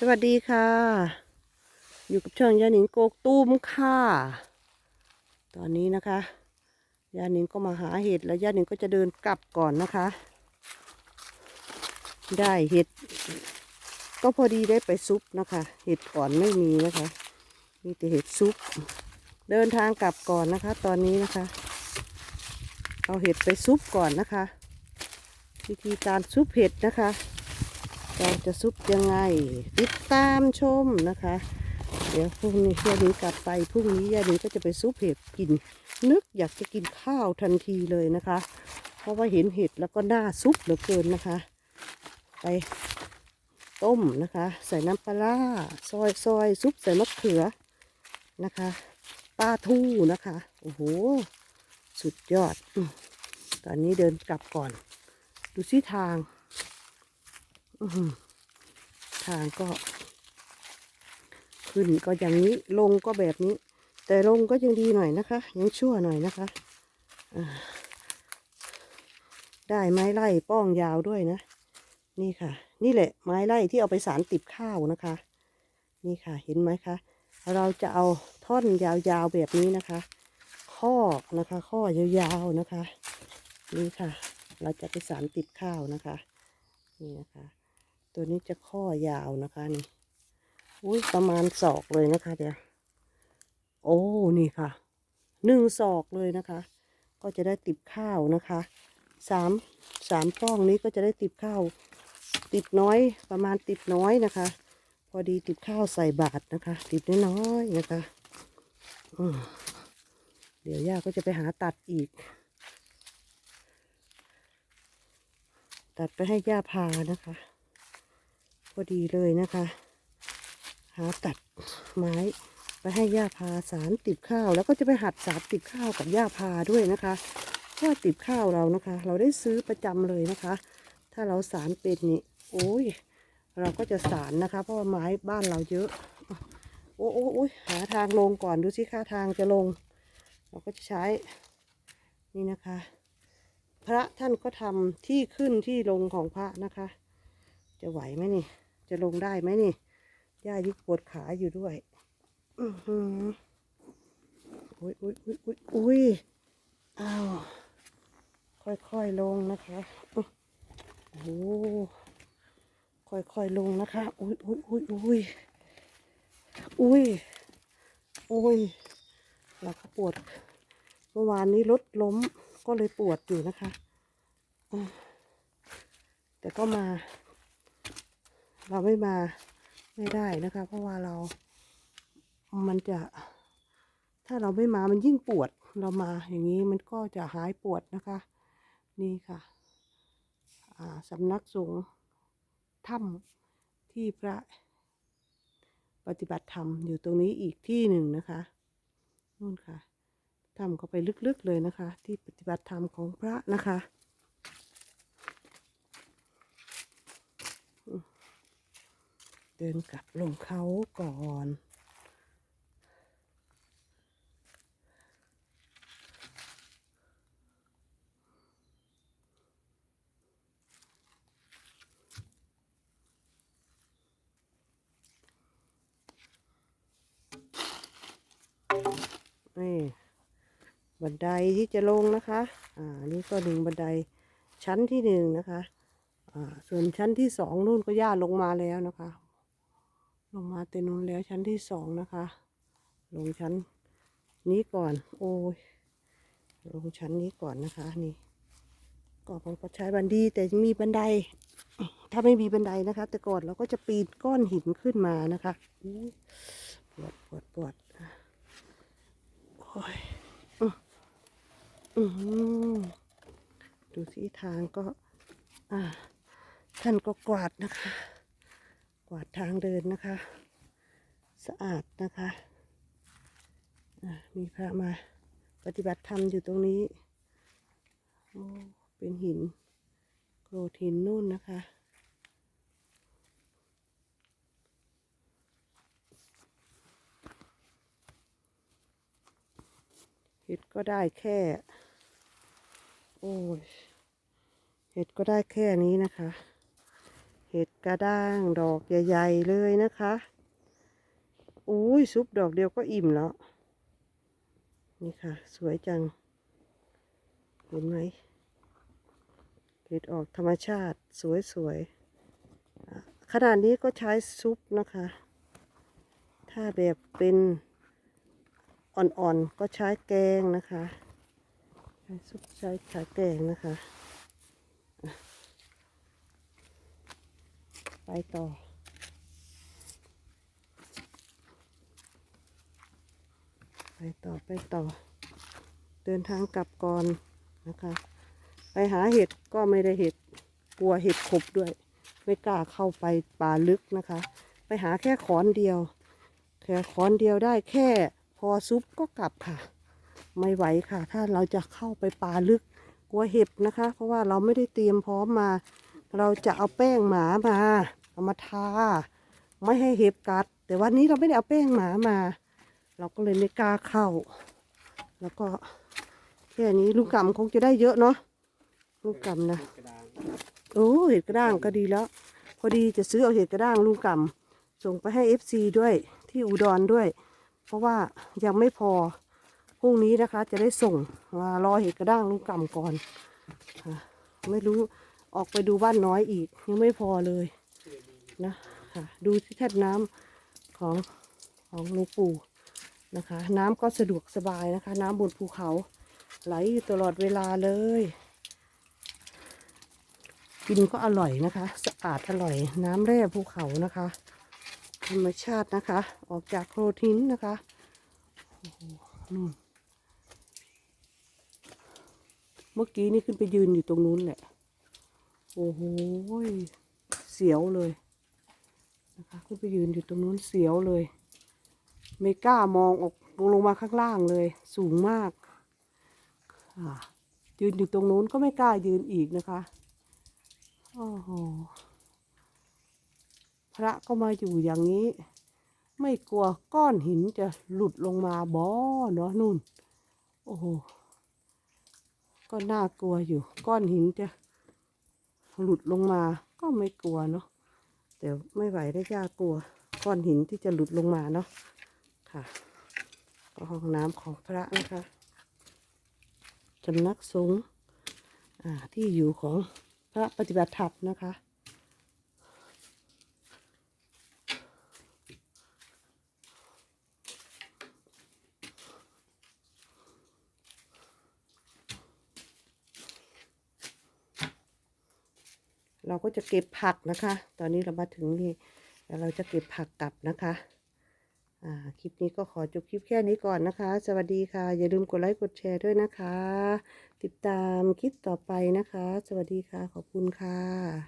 สวัสดีค่ะ อยู่กับช่องยาหนิงโกกตุ้มค่ะ ตอนนี้นะคะยาหนิงก็มาหาเห็ดแล้วยาหนิงก็จะเดินกลับก่อนนะคะ ได้เห็ด ก็พอดีได้ไปซุปนะคะ เห็ดก่อนไม่มีนะคะ มีแต่เห็ดซุป เดินทางกลับก่อนนะคะ ตอนนี้นะคะ เอาเห็ดไปซุปก่อนนะคะ วิธีการซุปเห็ดนะคะ เราจะซุปยังไง ติดตามชมนะคะ เดี๋ยวพรุ่งนี้ยานีกลับไปพรุ่งนี้ยานีก็จะไปซุปเห็ดกิน นึกอยากจะกินข้าวทันทีเลยนะคะ เพราะว่าเห็นเห็ดแล้วก็น่าซุปเหลือเกินนะคะ ไปต้มนะคะ ใส่น้ำปลาซอยซอยซุปใส่มะเขือนะคะปลาทูนะคะ โอ้โห สุดยอด ตอนนี้เดินกลับก่อน ดูสิทาง ทางก็ ขึ้นก็อย่างนี้ลงก็แบบนี้ แต่ลงก็ยังดีหน่อยนะคะ ยังชั่วหน่อยนะคะได้ไม้ไล่ป้องยาวด้วยนะ นี่ค่ะ นี่แหละ ไม้ไล่ที่เอาไปสารติบข้าวนะคะ นี่ค่ะ เห็นไหมคะ เราจะเอาท่อนยาวๆแบบนี้นะคะ ข้อนะคะ ข้อยาวๆนะคะ นี่ค่ะ เราจะไปสารติดข้าวนะคะ นี่นะคะ ตัวนี้จะข้อยาวนะคะนี่อุ้ยประมาณศอกเลยนะคะเดี๋ยวโอ้นี่ค่ะหนึ่งศอกเลยนะคะ ก็จะได้ติบข้าวนะคะสามสามป้องนี้ก็จะได้ติบข้าว ติบน้อยประมาณติบน้อยนะคะ พอดีติบข้าวใส่บาทนะคะ ติบน้อยๆนะคะเดี๋ยวย่าก็จะไปหาตัดอีก ตัดไปให้ย่าพานะคะ พอดีเลยนะคะ หาตัดไม้ไปให้ย่าพาสารติบข้าว แล้วก็จะไปหัดสารติบข้าวกับย่าพาด้วยนะคะเพราะว่าติบข้าวเรานะคะ เราได้ซื้อประจำเลยนะคะ ถ้าเราสารเป็นนี่โอ้ยเราก็จะสารนะคะ เพราะว่าไม้บ้านเราเยอะโอ้โอ้ยหาทางลงก่อนดูสิค่าทางจะลง เราก็จะใช้นี่นะคะ พระท่านก็ทำที่ขึ้นที่ลงของพระนะคะ จะไหวไหมนี่ จะลงได้ไหมนี่ย่ายุกปวดขาอยู่ด้วยอือหืออุ้ยอุ้ยอุ้ยอุ้ยอุ้ยอ้าวค่อยๆลงนะคะโอ้โหค่อยๆลงนะคะ อุ้ยอุ้ยอุ้ยอุ้ยอุ้ยอุ้ยเราก็ปวด เมื่อวานนี้รถล้มก็เลยปวดอยู่นะคะ แต่ก็มา เราไม่มาไม่ได้นะคะ เพราะว่าเรา มันจะ ถ้าเราไม่มามันยิ่งปวด เรามาอย่างนี้มันก็จะหายปวดนะคะ นี่ค่ะสำนักสงฆ์ถ้ำที่พระปฏิบัติธรรมอยู่ตรงนี้อีกที่หนึ่งนะคะนู่นค่ะถ้ำเขาไปลึกๆเลยนะคะ ที่ปฏิบัติธรรมของพระนะคะ เดินกลับลงเขาก่อนนี่บันไดที่จะลงนะคะ อ่า นี่ก็หนึ่งบันไดชั้นที่หนึ่งนะคะ อ่า ส่วนชั้นที่สองนู่นก็ย่าลงมาแล้วนะคะ ลงมาเต็มนูนแล้วชั้นที่สองนะคะ ลงชั้นนี้ก่อน โอ้ยลงชั้นนี้ก่อนนะคะนี่ก็ผมก็ใช้บันดีแต่มีบันได ถ้าไม่มีบันไดนะคะ แต่ก่อนเราก็จะปีนก้อนหินขึ้นมานะคะปวดปวดปวดโอ้ยอือดูสิทางก็ อ่า ท่านก็กวาดนะคะ กวาดทางเดินนะคะ สะอาดนะคะมีพระมาปฏิบัติธรรมอยู่ตรงนี้โอ้เป็นหินโกรธหินนู่นนะคะ เห็ดก็ได้แค่ โอ้ยเห็ดก็ได้แค่นี้นะคะ ห็ดกระด้างดอกใหญ่ๆเลยนะคะอุ้ยซุปดอกเดียวก็อิ่มแล้ว นี่ค่ะ สวยจัง เห็นไหมเห็ดออกธรรมชาติสวยๆขนาดนี้ก็ใช้ซุปนะคะ ถ้าแบบเป็นอ่อนๆก็ใช้แกงนะคะ ใช้ซุปใช้ขาแกงนะคะ ไปต่อ ไปต่อไปต่อ เดินทางกลับก่อนนะคะ ไปหาเห็ดก็ไม่ได้เห็ดกลัวเห็ดขบด้วย ไม่กล้าเข้าไปป่าลึกนะคะ ไปหาแค่ขอนเดียวแค่ขอนเดียวได้แค่พอซุปก็กลับค่ะ ไม่ไหวค่ะ ถ้าเราจะเข้าไปป่าลึกกลัวเห็บนะคะ เพราะว่าเราไม่ได้เตรียมพร้อมมา เราจะเอาแป้งหมามา เอามาทา ไม่ให้เห็บกัด แต่วันนี้เราไม่ได้เอาแป้งหมามา เราก็เลยไม่กล้าเข้า แล้วก็แค่นี้ลุงกำคงจะได้เยอะเนาะลุงกำนะโอ้เห็ดกระด้างก็ดีแล้ว พอดีจะซื้อเอาเห็ดกระด้างลุงกำส่งไปให้เอฟซีด้วยที่อุดรด้วย เพราะว่ายังไม่พอพรุ่งนี้นะคะ จะได้ส่งมารอเห็ดกระด้างลุงกำก่อน ไม่รู้ ออกไปดูบ้านน้อยอีก ยังไม่พอเลยนะค่ะดูที่แท่นน้ำของของหลวงปู่นะคะ น้ำก็สะดวกสบายนะคะ น้ำบนภูเขาไหลอยู่ตลอดเวลาเลย กินก็อร่อยนะคะ สะอาดอร่อย น้ำแร่ภูเขานะคะ ธรรมชาตินะคะ ออกจากโคลทินนะคะโอ้โหนู่นเมื่อกี้นี่ขึ้นไปยืนอยู่ตรงนู้นแหละ โอ้โหเสียวเลยนะคะขึ้นไปยืนอยู่ตรงนู้นเสียวเลย ไม่กล้ามองออกลงมาข้างล่างเลย สูงมากค่ะยืนอยู่ตรงนู้นก็ไม่กล้ายืนอีกนะคะโอ้โหพระก็มาอยู่อย่างนี้ ไม่กลัวก้อนหินจะหลุดลงมาบ่เนาะนู่น โอ้โหก็น่ากลัวอยู่ ก้อนหินจะ หลุดลงมาก็ไม่กลัวเนาะแต่ไม่ไหวได้ยากกลัวก้อนหินที่จะหลุดลงมาเนาะค่ะก็ห้องน้ำของพระนะคะสำนักสงฆ์อ่าที่อยู่ของพระปฏิบัติธรรมนะคะ เราก็จะเก็บผักนะคะ ตอนนี้เรามาถึงนี่แล้วเราจะเก็บผักกลับนะคะอ่าคลิปนี้ก็ขอจบคลิปแค่นี้ก่อนนะคะ สวัสดีค่ะ อย่าลืมกดไลค์ กดแชร์ด้วยนะคะ ติดตามคลิปต่อไปนะคะ สวัสดีค่ะ ขอบคุณค่ะ